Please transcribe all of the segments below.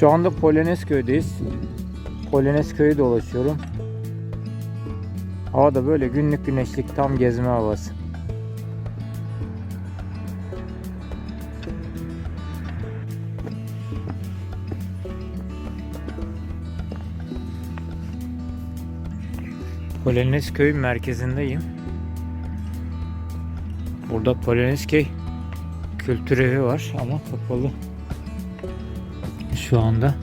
Şu anda Polonezköy'deyiz. Polonezköy'ü dolaşıyorum. Hava da böyle günlük güneşlik tam gezme havası. Polonezköy merkezindeyim. Burada Polonezköy kültür evi var ama kapalı. Şu anda.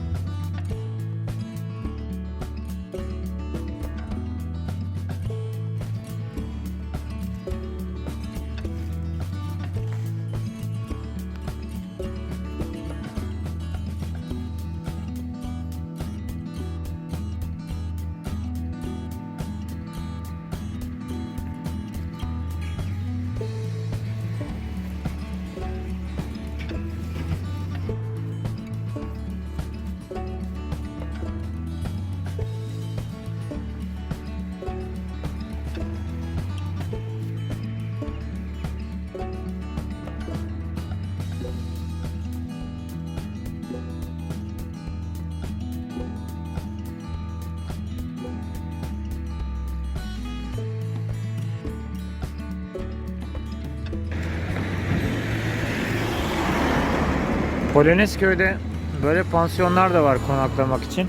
Polonezköy'de böyle pansiyonlar da var konaklamak için.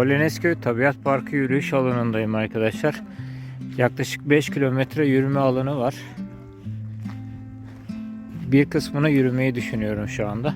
Polonezköy Tabiat Parkı yürüyüş alanındayım arkadaşlar. Yaklaşık 5 kilometre yürüme alanı var. Bir kısmına yürümeyi düşünüyorum şu anda.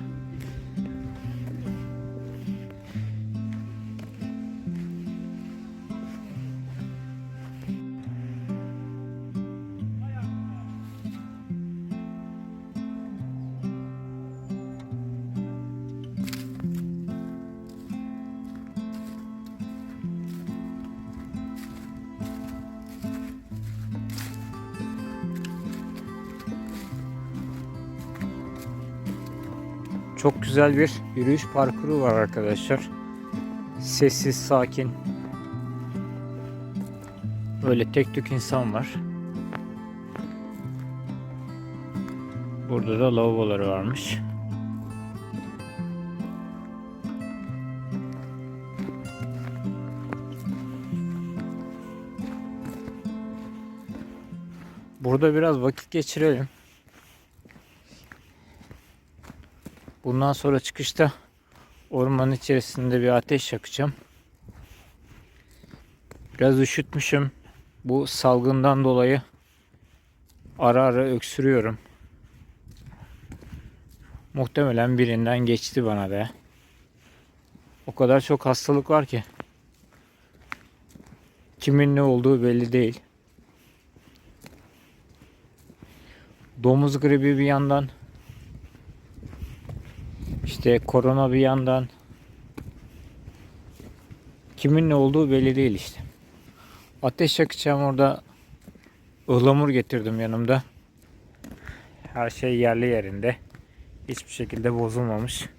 Çok güzel bir yürüyüş parkuru var arkadaşlar. Sessiz, sakin. Böyle tek tük insan var. Burada da lavaboları varmış. Burada biraz vakit geçirelim. Bundan sonra çıkışta ormanın içerisinde bir ateş yakacağım. Biraz üşütmüşüm. Bu salgından dolayı ara ara öksürüyorum. Muhtemelen birinden geçti bana da. O kadar çok hastalık var ki. Kimin ne olduğu belli değil. Domuz gribi bir yandan işte korona bir yandan kimin ne olduğu belli değil işte. Ateş yakacağım orada ıhlamur getirdim yanımda. Her şey yerli yerinde. Hiçbir şekilde bozulmamış.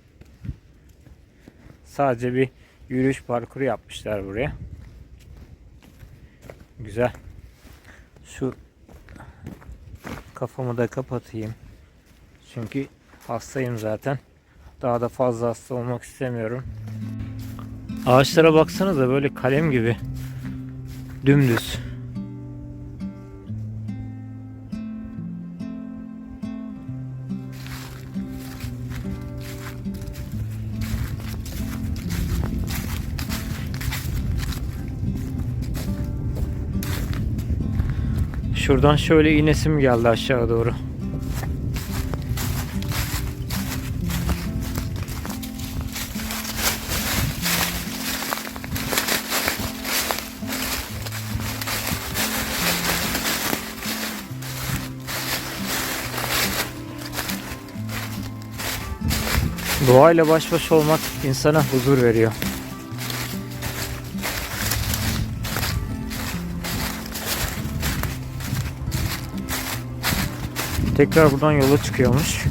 Sadece bir yürüyüş parkuru yapmışlar buraya. Güzel. Şu kafamı da kapatayım. Çünkü hastayım zaten. Daha da fazla hasta olmak istemiyorum. Ağaçlara baksanıza böyle kalem gibi. Dümdüz. Şuradan şöyle inesim geldi aşağı doğru. Doğayla baş başa olmak insana huzur veriyor. Tekrar buradan yola çıkıyormuş.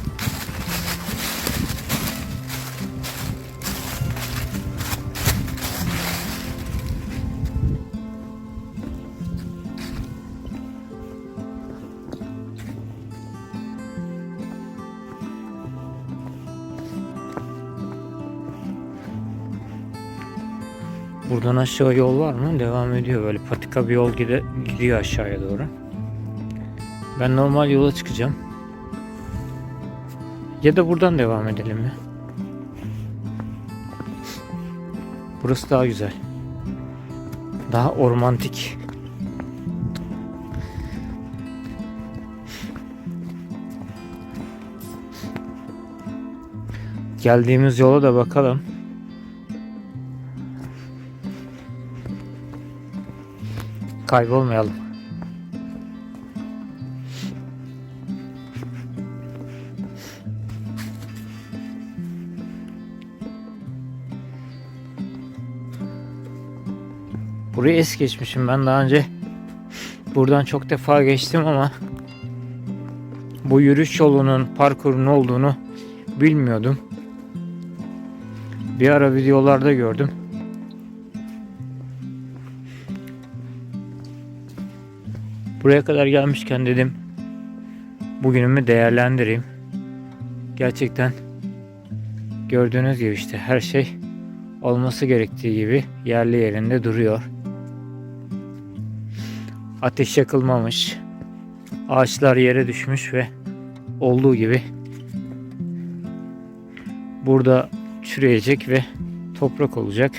Buradan aşağı yol var mı? Devam ediyor böyle patika bir yol gide, gidiyor aşağıya doğru. Ben normal yola çıkacağım. Ya da buradan devam edelim mi? Burası daha güzel. Daha ormantik. Geldiğimiz yola da bakalım. Kaybolmayalım. Burayı es geçmişim. Ben daha önce buradan çok defa geçtim ama bu yürüyüş yolunun parkurun olduğunu bilmiyordum. Bir ara videolarda gördüm. Buraya kadar gelmişken dedim bugünümü değerlendireyim. Gerçekten gördüğünüz gibi işte her şey olması gerektiği gibi yerli yerinde duruyor. Ateş yakılmamış. Ağaçlar yere düşmüş ve olduğu gibi burada çürüyecek ve toprak olacak.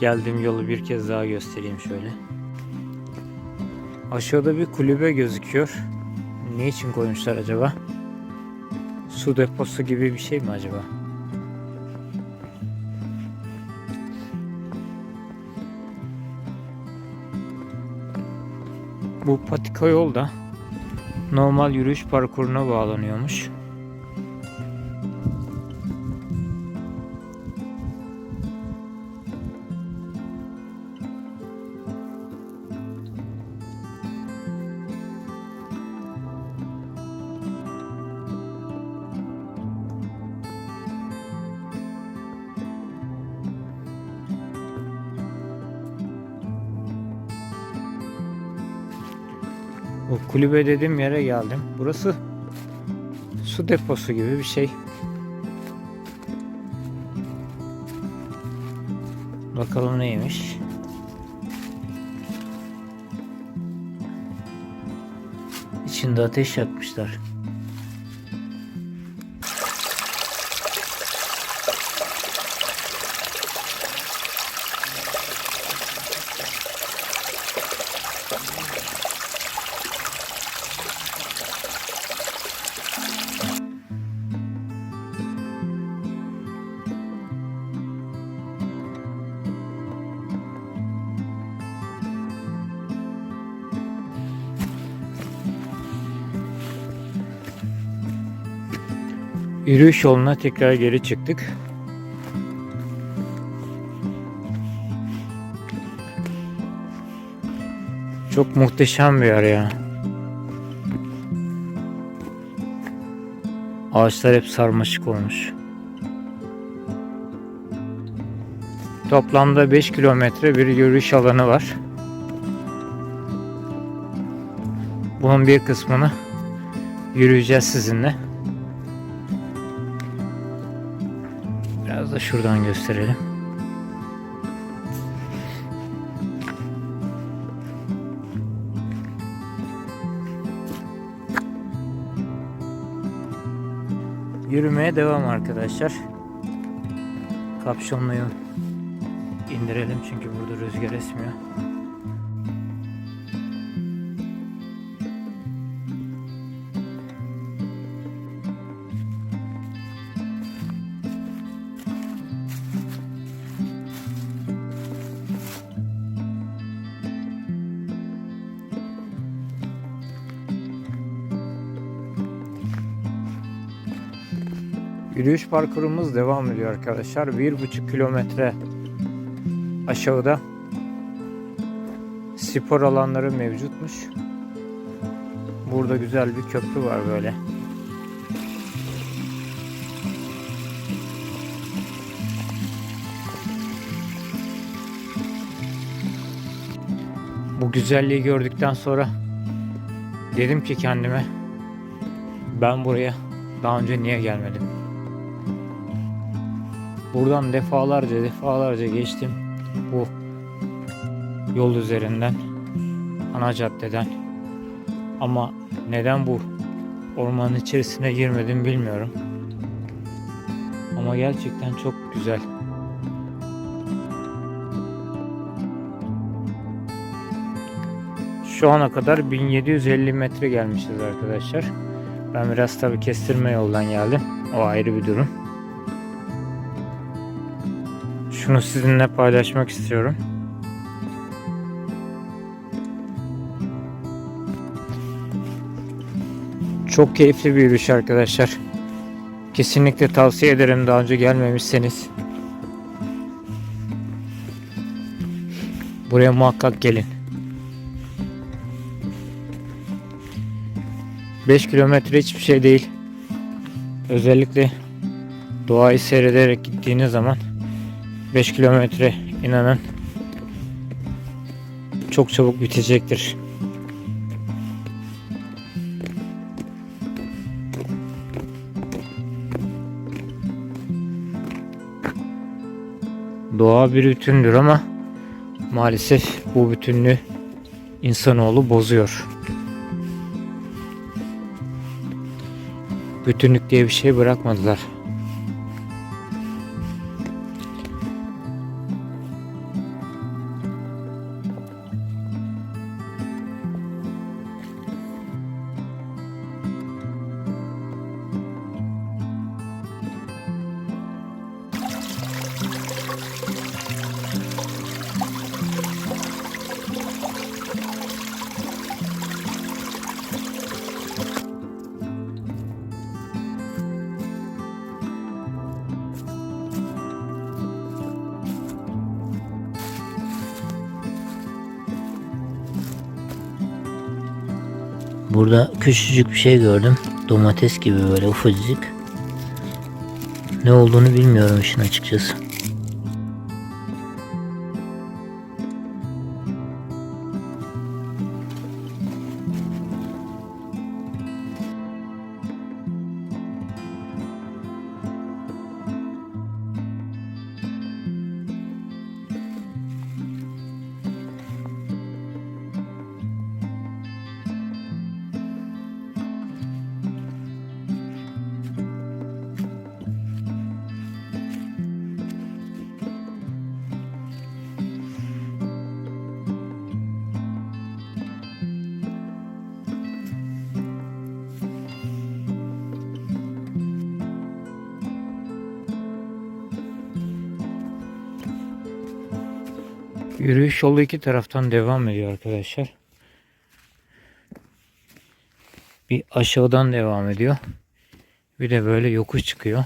Geldiğim yolu bir kez daha göstereyim şöyle. Aşağıda bir kulübe gözüküyor. Ne için koymuşlar acaba? Su deposu gibi bir şey mi acaba? Bu patika yol da normal yürüyüş parkuruna bağlanıyormuş. Bu kulübe dediğim yere geldim. Burası su deposu gibi bir şey. Bakalım neymiş. İçinde ateş yakmışlar. Yürüyüş yoluna tekrar geri çıktık. Çok muhteşem bir yer ya. Ağaçlar hep sarmaşık olmuş. Toplamda 5 kilometre bir yürüyüş alanı var. Bunun bir kısmını yürüyeceğiz sizinle. Şuradan gösterelim. Yürümeye devam arkadaşlar. Kapşonluyu indirelim çünkü burada rüzgar esmiyor. Yürüyüş parkurumuz devam ediyor arkadaşlar. Bir buçuk kilometre aşağıda spor alanları mevcutmuş. Burada güzel bir köprü var böyle. Bu güzelliği gördükten sonra dedim ki kendime ben buraya daha önce niye gelmedim? Buradan defalarca defalarca geçtim bu yol üzerinden ana caddeden ama neden bu ormanın içerisine girmedim bilmiyorum. Ama gerçekten çok güzel. Şu ana kadar 1750 metre gelmişiz arkadaşlar. Ben biraz tabi kestirme yoldan geldim. O ayrı bir durum. Şunu sizinle paylaşmak istiyorum. Çok keyifli bir yürüyüş arkadaşlar. Kesinlikle tavsiye ederim daha önce gelmemişseniz. Buraya muhakkak gelin. 5 kilometre hiçbir şey değil. Özellikle doğayı seyrederek gittiğiniz zaman 5 kilometre inanın çok çabuk bitecektir. Doğa bir bütündür ama maalesef bu bütünlüğü insanoğlu bozuyor. Bütünlük diye bir şey bırakmadılar. Burada küçücük bir şey gördüm. Domates gibi böyle ufacık. Ne olduğunu bilmiyorum işin açıkçası. Yürüyüş yolu iki taraftan devam ediyor arkadaşlar. Bir aşağıdan devam ediyor. Bir de böyle yokuş çıkıyor.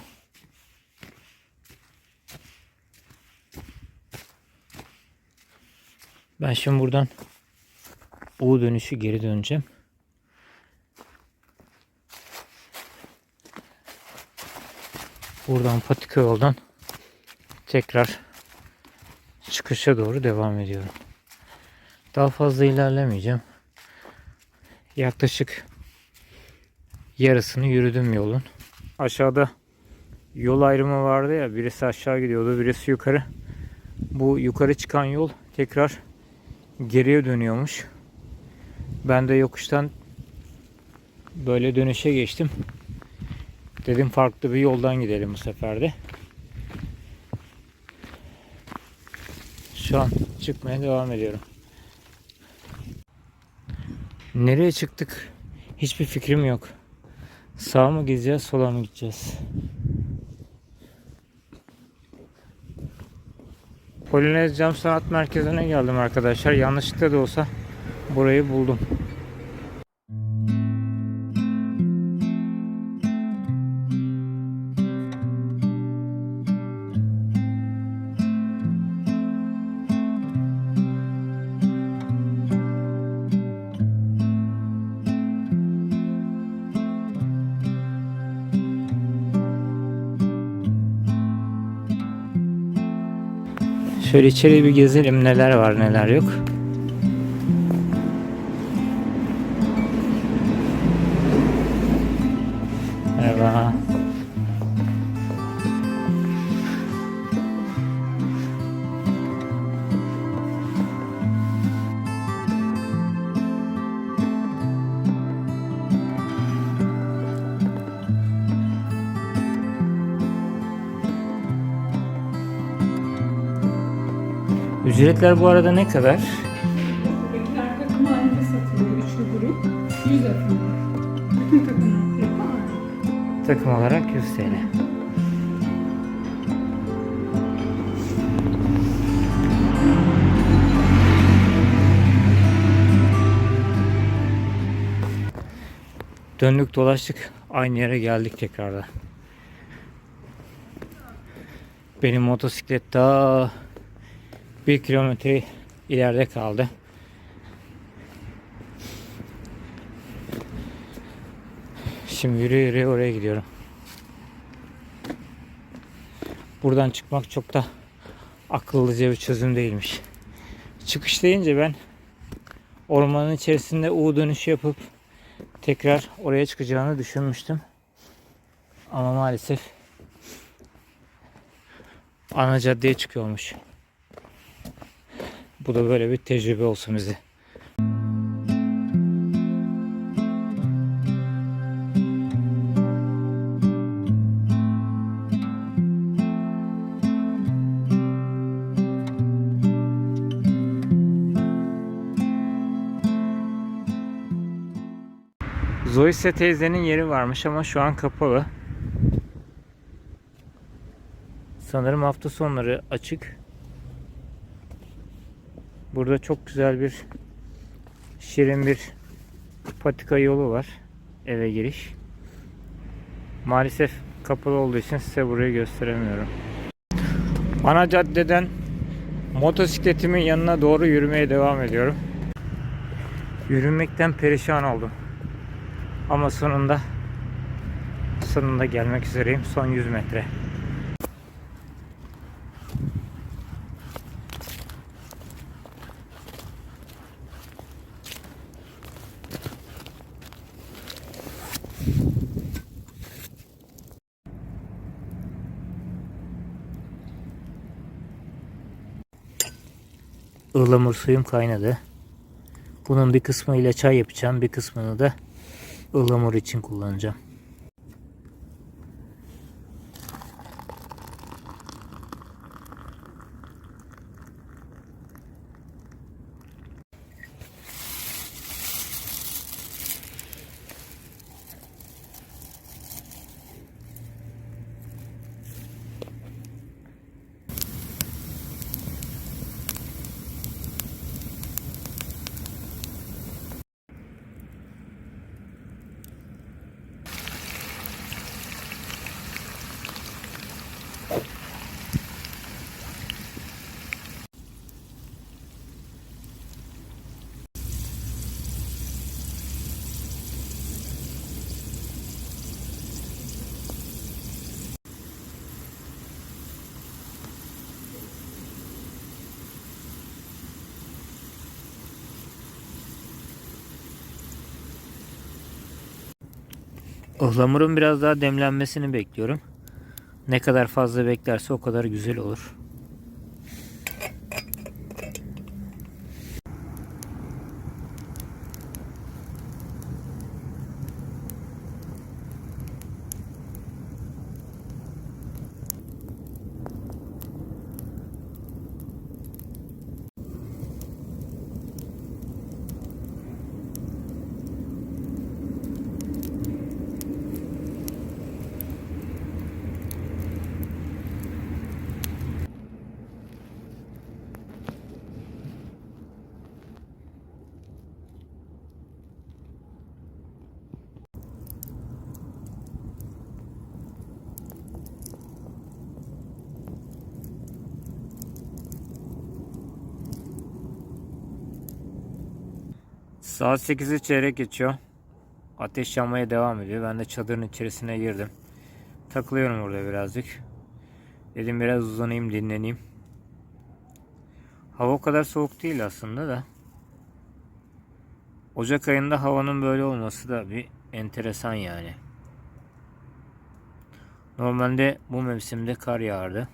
Ben şimdi buradan U dönüşü geri döneceğim. Buradan patika yoldan tekrar çıkışa doğru devam ediyorum. Daha fazla ilerlemeyeceğim. Yaklaşık yarısını yürüdüm yolun. Aşağıda yol ayrımı vardı ya birisi aşağı gidiyordu birisi yukarı. Bu yukarı çıkan yol tekrar geriye dönüyormuş. Ben de yokuştan böyle dönüşe geçtim. Dedim farklı bir yoldan gidelim bu sefer de. Şu an çıkmaya devam ediyorum. Nereye çıktık? Hiçbir fikrim yok. Sağa mı gideceğiz, sola mı gideceğiz? Polonez Cam Sanat Merkezi'ne geldim arkadaşlar. Yanlışlıkla da olsa burayı buldum. Şöyle içeri bir gezelim neler var neler yok. Ücretler bu arada ne kadar? Köpekler takım halinde satılıyor. Üçlü grup. 100 efendim. Bütün takımın fiyatı aynı. Takım olarak 100 TL. Döndük dolaştık. Aynı yere geldik tekrardan. Benim motosiklet daha bir kilometre ileride kaldı. Şimdi yürü yürü oraya gidiyorum. Buradan çıkmak çok da akıllıca bir çözüm değilmiş. Çıkış deyince ben ormanın içerisinde U dönüşü yapıp tekrar oraya çıkacağını düşünmüştüm. Ama maalesef ana caddeye çıkıyormuş. Bu da böyle bir tecrübe olsun bize. Zoyse teyzenin yeri varmış ama şu an kapalı. Sanırım hafta sonları açık. Burada çok güzel bir şirin bir patika yolu var. Eve giriş. Maalesef kapalı olduğu için size burayı gösteremiyorum. Ana caddeden motosikletimin yanına doğru yürümeye devam ediyorum. Yürümekten perişan oldum. Ama sonunda sonunda gelmek üzereyim. Son 100 metre. Ilamur suyum kaynadı. Bunun bir kısmıyla çay yapacağım, bir kısmını da ıhlamur için kullanacağım. Ihlamurun biraz daha demlenmesini bekliyorum. Ne kadar fazla beklerse o kadar güzel olur. Saat 8'i çeyrek geçiyor. Ateş yanmaya devam ediyor. Ben de çadırın içerisine girdim. Takılıyorum burada birazcık. Dedim biraz uzanayım dinleneyim. Hava o kadar soğuk değil aslında da. Ocak ayında havanın böyle olması da bir enteresan yani. Normalde bu mevsimde kar yağardı.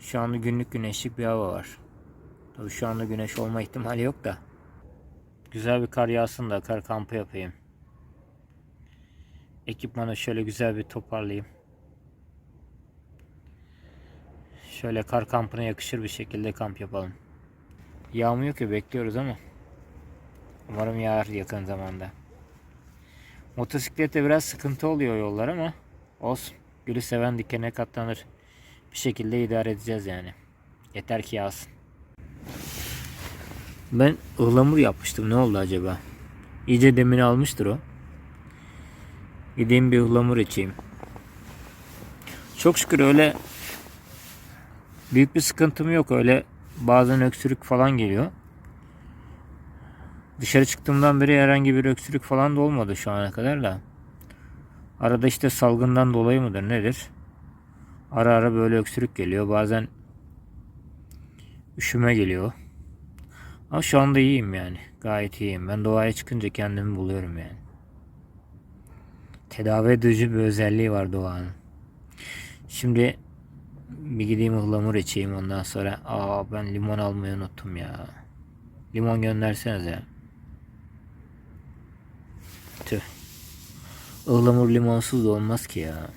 Şu anda günlük güneşlik bir hava var. Tabii şu anda güneş olma ihtimali yok da. Güzel bir kar yağsın da kar kampı yapayım. Ekipmanı şöyle güzel bir toparlayayım. Şöyle kar kampına yakışır bir şekilde kamp yapalım. Yağmıyor ki bekliyoruz ama. Umarım yağar yakın zamanda. Motosiklette biraz sıkıntı oluyor yollar ama olsun. Gülü seven dikene katlanır. Bir şekilde idare edeceğiz yani. Yeter ki yağsın. Ben ıhlamur yapmıştım. Ne oldu acaba? İyice demini almıştır o. Gideyim bir ıhlamur içeyim. Çok şükür öyle büyük bir sıkıntım yok. Öyle bazen öksürük falan geliyor. Dışarı çıktığımdan beri herhangi bir öksürük falan da olmadı şu ana kadar da. Arada işte salgından dolayı mıdır nedir? Ara ara böyle öksürük geliyor. Bazen üşüme geliyor. Ama şu anda iyiyim yani. Gayet iyiyim. Ben doğaya çıkınca kendimi buluyorum yani. Tedavi edici bir özelliği var doğanın. Şimdi bir gideyim ıhlamur içeyim ondan sonra. Aa ben limon almayı unuttum ya. Limon göndersenize. Tüh. Ihlamur limonsuz da olmaz ki ya.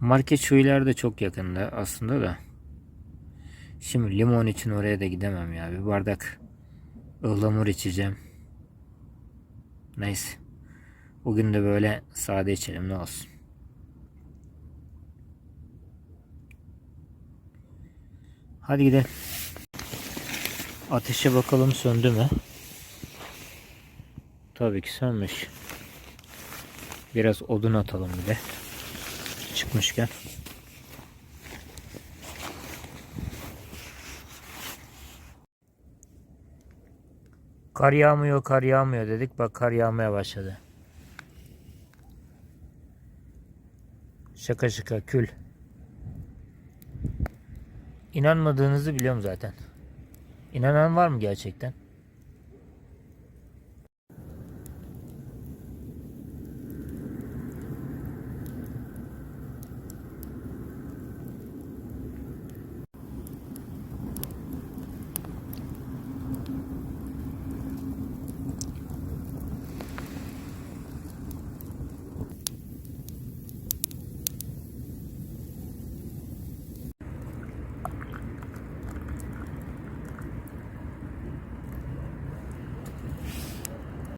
Market şu ileride çok yakında aslında da. Şimdi limon için oraya da gidemem ya. Bir bardak ıhlamur içeceğim. Neyse. Bugün de böyle sade içelim ne olsun. Hadi gidelim. Ateşe bakalım söndü mü? Tabii ki sönmüş. Biraz odun atalım bir de. Çıkmışken. Kar yağmıyor, kar yağmıyor dedik. Bak kar yağmaya başladı. Şaka şaka kül. İnanmadığınızı biliyorum zaten. İnanan var mı gerçekten?